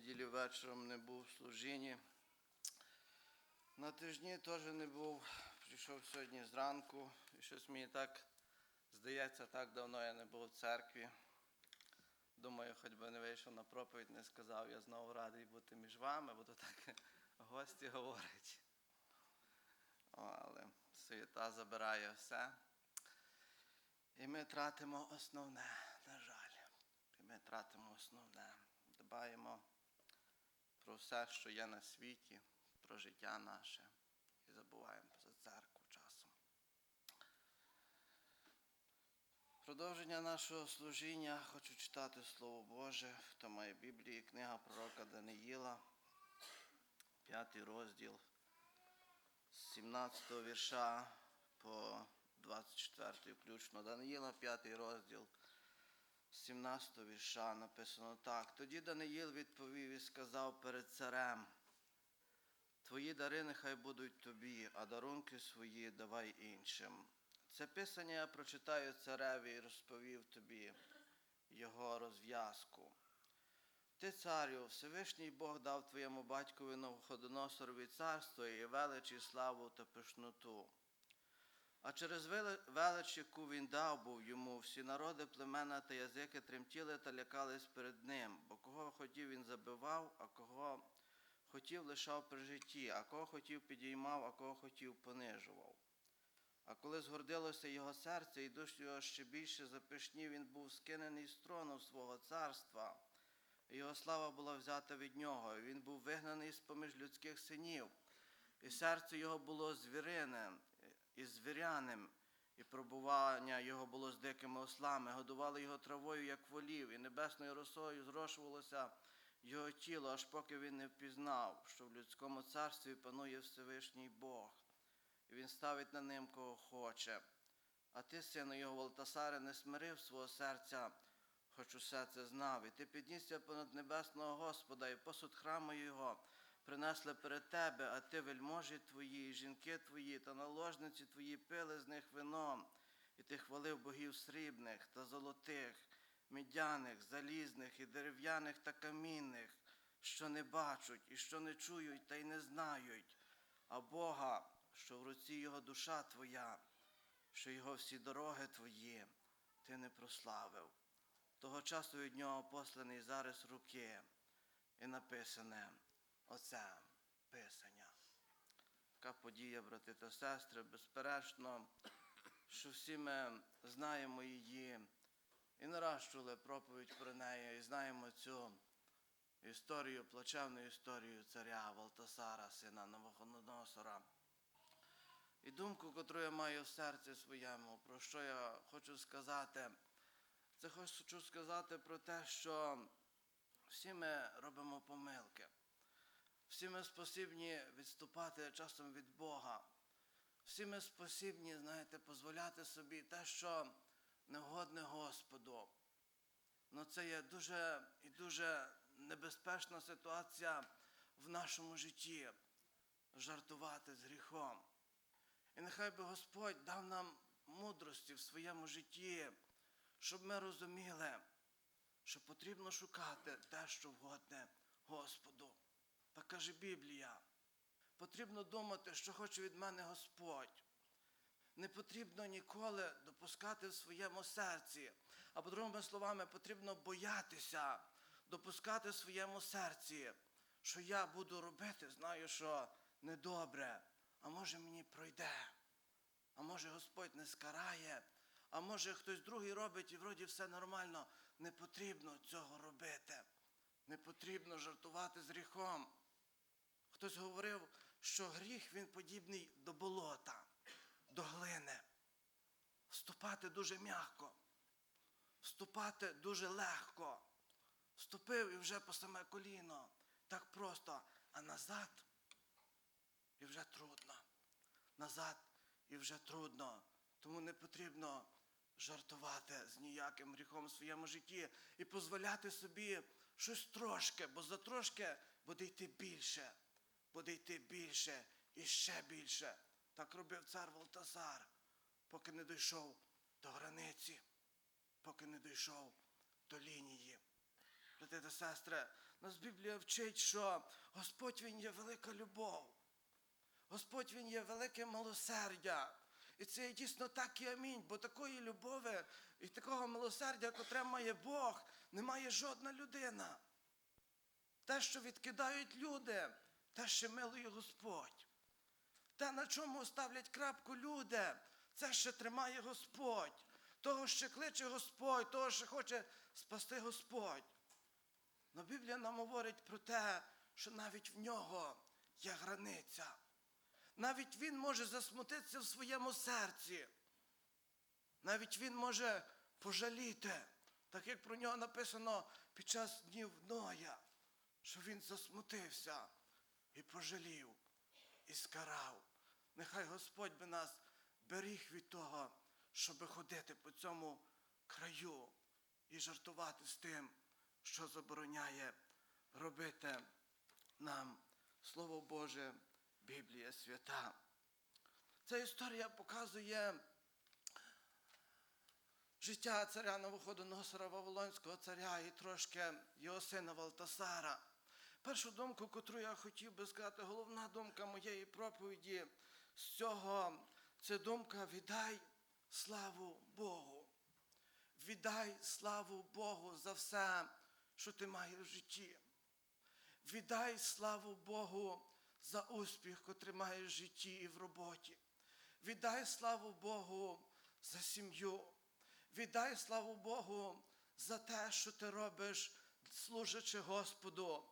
неділі вечором не був в служінні. На тижні теж не був. Прийшов сьогодні зранку. І щось мені так здається, так давно я не був в церкві. Думаю, хоч би не вийшов на проповідь, не сказав, я знову радий бути між вами, бо то так гості говорять. Але суєта забирає все. І ми тратимо основне, на жаль. І ми тратимо основне. Дбаємо про все, що є на світі, про життя наше. І забуваємо за церкву часом. Продовження нашого служіння хочу читати Слово Боже, хто має Біблії, книга пророка Даниїла, п'ятий розділ з 17 вірша по 24 включно. Даниїла, п'ятий розділ з 17 вірша написано так. Тоді Даниїл відповів і сказав перед царем. Твої дари нехай будуть тобі, а дарунки свої давай іншим. Це писання я прочитаю цареві і розповів тобі його розв'язку. Ти, царю, Всевишній Бог дав твоєму батькові Новоходоносорові царство і велич, і славу та пишноту. А через велич, яку він дав був йому, всі народи, племена та язики тремтіли та лякались перед ним, бо кого хотів він забивав, а кого хотів лишав при житті, а кого хотів підіймав, а кого хотів понижував. А коли згордилося його серце, і душ його ще більше запишнів, він був скинений з трону свого царства. І Його слава була взята від нього, і він був вигнаний з поміж людських синів, і серце його було звірине і звіряним, і пробування його було з дикими ослами, годували його травою, як волів, і небесною росою зрошувалося його тіло, аж поки він не впізнав, що в людському царстві панує Всевишній Бог, і він ставить на ним кого хоче. А ти, сину його Валтасаре, не смирив свого серця, хоч усе це знав. І ти піднісся понад небесного Господа, і посуд храму його принесли перед тебе, а ти, вельможі твої, жінки твої та наложниці твої пили з них вино, і ти хвалив богів срібних та золотих, медяних, залізних і дерев'яних та камінних, що не бачать, і що не чують та й не знають, а Бога, що в руці його душа твоя, що його всі дороги твої ти не прославив. Того часу від нього посланий зарис руки і написане оце писання. Така подія, брати та сестри, безперечно, що всі ми знаємо її і чули проповідь про неї, і знаємо цю історію, плачевну історію царя Валтасара, сина Новоходоносора. І думку, яку я маю в серці своєму, про що я хочу сказати, це хочу сказати про те, що всі ми робимо помилки. Всі ми спосібні відступати часом від Бога. Всі ми спосібні, знаєте, дозволяти собі те, що невгодне Господу. Ну це є дуже і дуже небезпечна ситуація в нашому житті жартувати з гріхом. І нехай би Господь дав нам мудрості в своєму житті, щоб ми розуміли, що потрібно шукати те, що вгодне Господу. Так каже Біблія. Потрібно думати, що хоче від мене Господь. Не потрібно ніколи допускати в своєму серці. А по-другими словами, потрібно боятися допускати в своєму серці, що я буду робити, знаю, що недобре, а може мені пройде. А може Господь не скарає, а може хтось другий робить і вроді все нормально. Не потрібно цього робити. Не потрібно жартувати з гріхом. Хтось говорив, що гріх він подібний до болота, до глини. Вступати дуже м'яко, вступати дуже легко. Вступив і вже по саме коліно. Так просто, а назад і вже трудно. Назад і вже трудно. Тому не потрібно жартувати з ніяким гріхом в своєму житті і дозволяти собі щось трошки, бо за трошки буде йти більше, буде йти більше і ще більше. Так робив цар Валтазар, поки не дійшов до границі, поки не дійшов до лінії. Брати та сестри, Нас Біблія вчить, що Господь Він є велика любов. Господь Він є велике милосердя. І це дійсно так і амінь, бо такої любові і такого милосердя, котре має Бог, не має жодна людина. Те, що відкидають люди, те, що милує Господь. Те, на чому ставлять крапку люди, це ще тримає Господь. Того, що кличе Господь, того, що хоче спасти Господь. Но Біблія нам говорить про те, що навіть в нього є границя. Навіть він може засмутитися в своєму серці. Навіть він може пожаліти, так як про нього написано під час днів Ноя, що він засмутився і пожалів, і скарав. Нехай Господь би нас беріг від того, щоби ходити по цьому краю і жартувати з тим, що забороняє робити нам Слово Боже, Біблія свята. Ця історія показує життя царя Новоходоносора Вавилонського царя і трошки його сина Валтасара. Першу думку, котру я хотів би сказати, головна думка моєї проповіді з цього це думка віддай славу Богу. Віддай славу Богу за все, що ти маєш в житті. Віддай славу Богу за успіх, котрий маєш в житті і в роботі. Віддай славу Богу за сім'ю. Віддай славу Богу за те, що ти робиш, служачи Господу.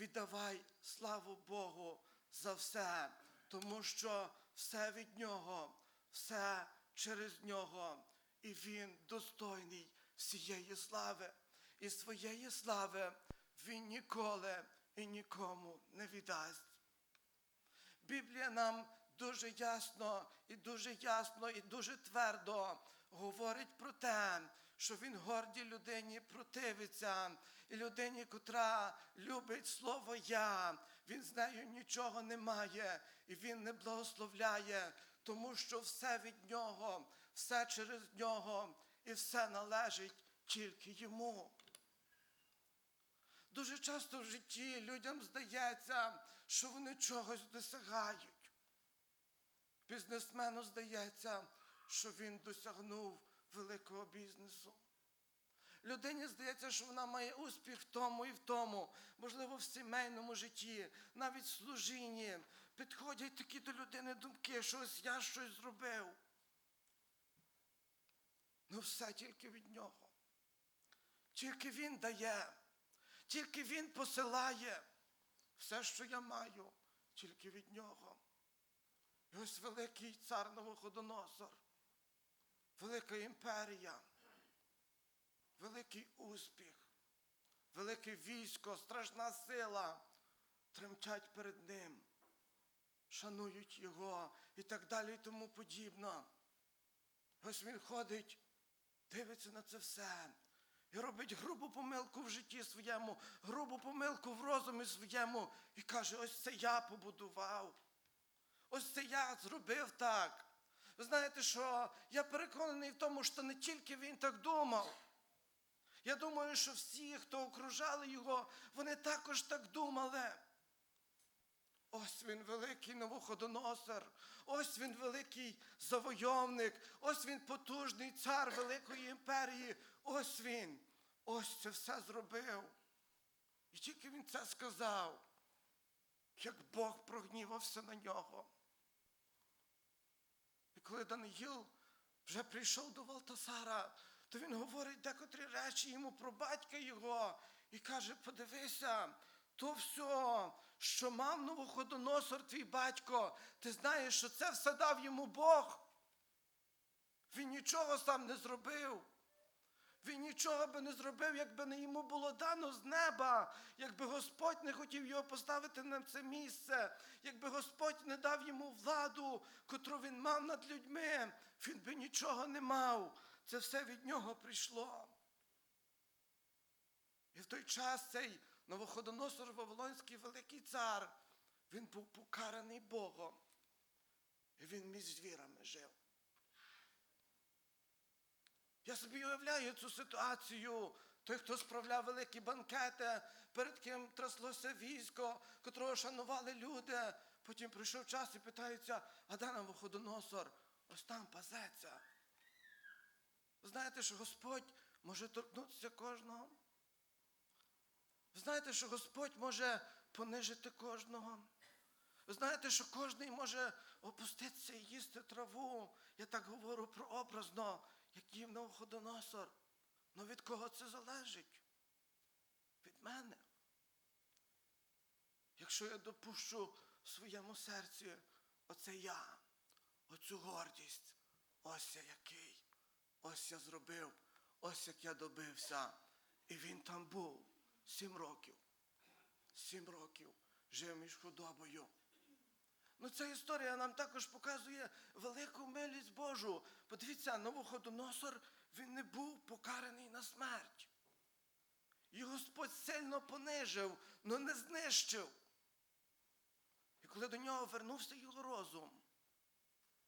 Віддавай славу Богу за все, тому що все від Нього, все через Нього, і Він достойний всієї слави. І своєї слави Він ніколи і нікому не віддасть. Біблія нам дуже ясно і дуже ясно і дуже твердо говорить про те, що він гордій людині противиться, і людині, котра любить слово Я, він з нею нічого не має, і він не благословляє, тому що все від нього, все через нього, і все належить тільки йому. Дуже часто в житті людям здається, що вони чогось досягають. Бізнесмену здається, що він досягнув великого бізнесу. Людині здається, що вона має успіх в тому і в тому, можливо, в сімейному житті, навіть в служінні. Підходять такі до людини думки, що ось я щось зробив. Ну все тільки від нього. Тільки він дає, тільки він посилає. Все, що я маю, тільки від нього. І ось великий цар Новоходоносор, велика імперія, великий успіх, велике військо, страшна сила тремтять перед ним, шанують його і так далі і тому подібно. Ось він ходить, дивиться на це все. І робить грубу помилку в житті своєму, грубу помилку в розумі своєму і каже, ось це я побудував. Ось це я зробив так. Ви знаєте, що я переконаний в тому, що не тільки він так думав. Я думаю, що всі, хто окружали його, вони також так думали. Ось він великий новоходоносор, ось він великий завойовник, ось він потужний цар Великої імперії, ось він, ось це все зробив. І тільки він це сказав, як Бог прогнівався на нього. Коли Даниїл вже прийшов до Валтасара, то він говорить декотрі речі йому про батька його і каже: подивися, то все, що мав новоходоносор твій батько, ти знаєш, що це все дав йому Бог. Він нічого сам не зробив. Він нічого би не зробив, якби не йому було дано з неба, якби Господь не хотів його поставити на це місце, якби Господь не дав йому владу, котру він мав над людьми, він би нічого не мав. Це все від нього прийшло. І в той час цей Новоходоносор Вавилонський великий цар, він був покараний Богом. І він між звірами жив. Я собі уявляю цю ситуацію. Той, хто справляв великі банкети, перед ким тряслося військо, котрого шанували люди. Потім прийшов час і питаються, а де нам виходоносор? Ось там пазеться. Ви знаєте, що Господь може торкнутися кожного? Ви знаєте, що Господь може понижити кожного? Ви знаєте, що кожен може опуститися і їсти траву. Я так говорю прообразно, як їв. Ну від кого це залежить? Від мене. Якщо я допущу в своєму серці оце я, оцю гордість, ось я який, ось я зробив, ось як я добився. І він там був сім років. Сім років жив між худобою. Ну, ця історія нам також показує велику милість Божу. Подивіться, Новоходоносор, він не був покараний на смерть. І Господь сильно понижив, але не знищив. І коли до нього вернувся його розум,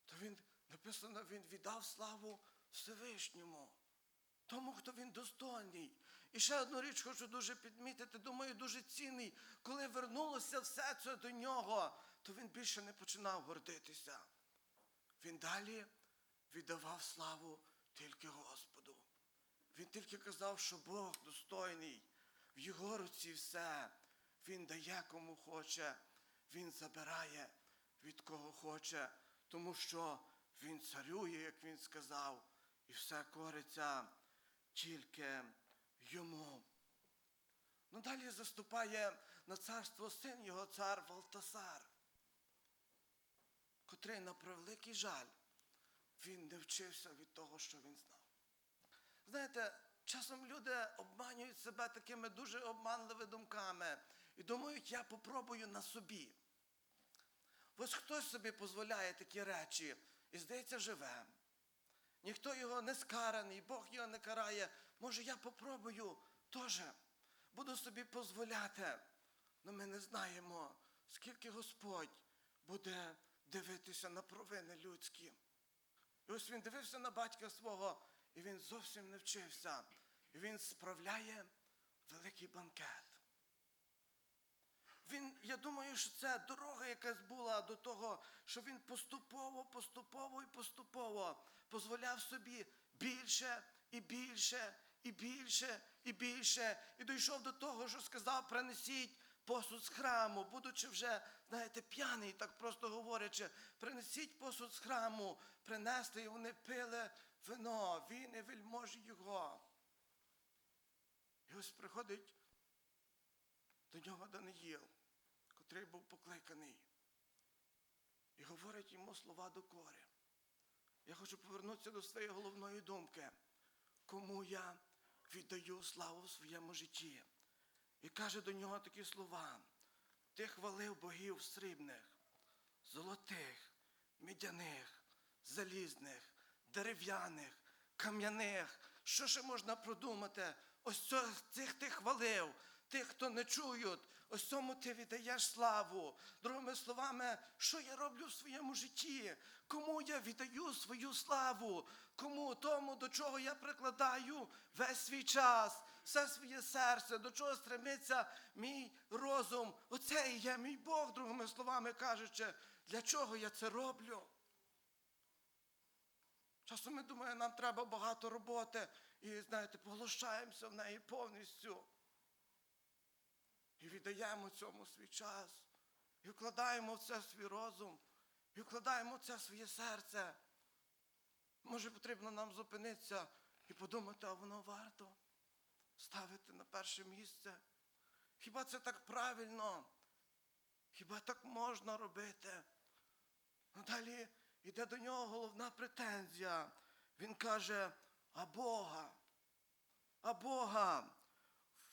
то він написано, він віддав славу Всевишньому, тому, хто він достойний. І ще одну річ хочу дуже підмітити, думаю, дуже цінний. Коли вернулося все це до нього, то він більше не починав гордитися. Він далі віддавав славу тільки Господу. Він тільки казав, що Бог достойний, в його руці все. Він дає кому хоче, він забирає від кого хоче, тому що він царює, як він сказав, і все кориться тільки йому. Ну далі заступає на царство син його цар Валтасар, котрий на превеликий жаль він не вчився від того, що він знав. Знаєте, часом люди обманюють себе такими дуже обманливими думками і думають, я попробую на собі. Ось хтось собі дозволяє такі речі і, здається, живе. Ніхто його не скараний, Бог його не карає. Може, я попробую теж. Буду собі дозволяти. Але ми не знаємо, скільки Господь буде дивитися на провини людські. І ось він дивився на батька свого, і він зовсім не вчився. І він справляє великий банкет. Він, я думаю, що це дорога якась була до того, що він поступово, поступово і поступово дозволяв собі більше і більше, і більше, і більше. І дійшов до того, що сказав, принесіть посуд з храму, будучи вже, знаєте, п'яний, так просто говорячи, принесіть посуд з храму, принесли, і вони пили вино, він і вельможі його. І ось приходить до нього Даниїл, котрий був покликаний, і говорить йому слова докори. Я хочу повернутися до своєї головної думки, кому я віддаю славу в своєму житті. І каже до нього такі слова: Ти хвалив богів срібних, золотих, мідяних, залізних, дерев'яних, кам'яних. Що ще можна продумати? Ось цих ти хвалив, тих, хто не чують, ось цьому ти віддаєш славу. Другими словами, що я роблю в своєму житті? Кому я віддаю свою славу? Кому тому, до чого я прикладаю весь свій час, все своє серце, до чого стремиться мій розум. Оце і є мій Бог, другими словами кажучи, для чого я це роблю? Часом ми думаємо, нам треба багато роботи і, знаєте, поглощаємося в неї повністю. І віддаємо цьому свій час, і вкладаємо в це свій розум, і вкладаємо в це своє серце. Може, потрібно нам зупинитися і подумати, а воно варто ставити на перше місце. Хіба це так правильно? Хіба так можна робити? Ну, далі йде до нього головна претензія. Він каже, а Бога, а Бога,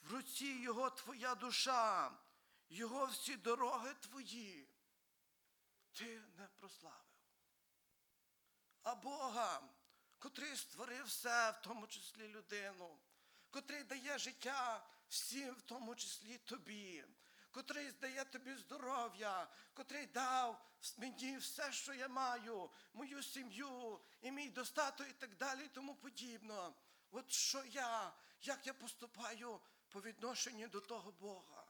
в руці його твоя душа, його всі дороги твої. Ти не прославив. А Бога, котрий створив все, в тому числі людину, котрий дає життя всім, в тому числі тобі, котрий дає тобі здоров'я, котрий дав мені все, що я маю, мою сім'ю і мій достаток і так далі, і тому подібно. От що я, як я поступаю по відношенню до того Бога.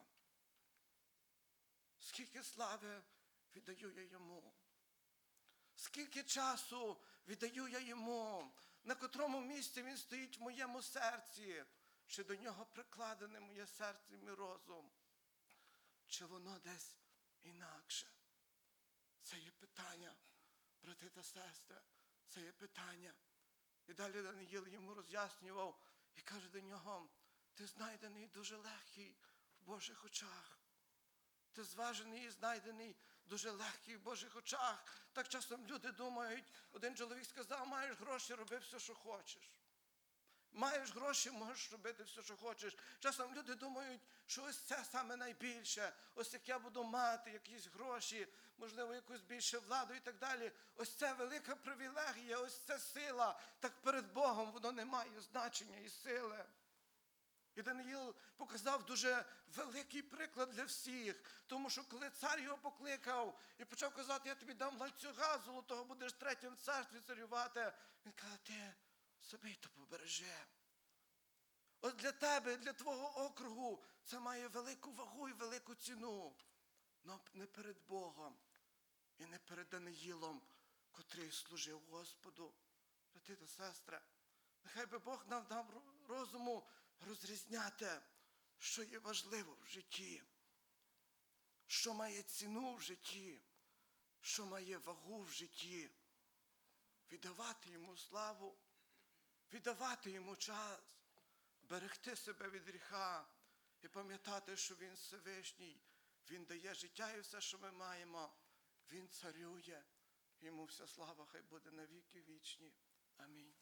Скільки слави віддаю я йому. Скільки часу віддаю я йому, на котрому місці він стоїть в моєму серці, чи до нього прикладене моє серце і розум, чи воно десь інакше. Це є питання, брати та сестри, це є питання. І далі Даниїл йому роз'яснював і каже до нього: ти знайдений дуже легкий в Божих очах. Ти зважений і знайдений дуже легкий в Божих очах. Так часом люди думають, один чоловік сказав, маєш гроші, роби все, що хочеш. Маєш гроші, можеш робити все, що хочеш. Часом люди думають, що ось це саме найбільше. Ось як я буду мати якісь гроші, можливо, якусь більше владу і так далі. Ось це велика привілегія, ось це сила. Так перед Богом воно не має значення і сили. І Даниїл показав дуже великий приклад для всіх, тому що коли цар його покликав і почав казати, я тобі дам ланцюга золотого, будеш третім в царстві царювати, він каже, ти собі то побережи. От для тебе, для твого округу, це має велику вагу і велику ціну. Но не перед Богом і не перед Даниїлом, котрий служив Господу. Брати та сестри, нехай би Бог нам дав розуму розрізняти, що є важливо в житті, що має ціну в житті, що має вагу в житті, віддавати йому славу, віддавати йому час, берегти себе від гріха і пам'ятати, що Він Всевишній, Він дає життя і все, що ми маємо, Він царює. Йому вся слава хай буде навіки вічні. Амінь.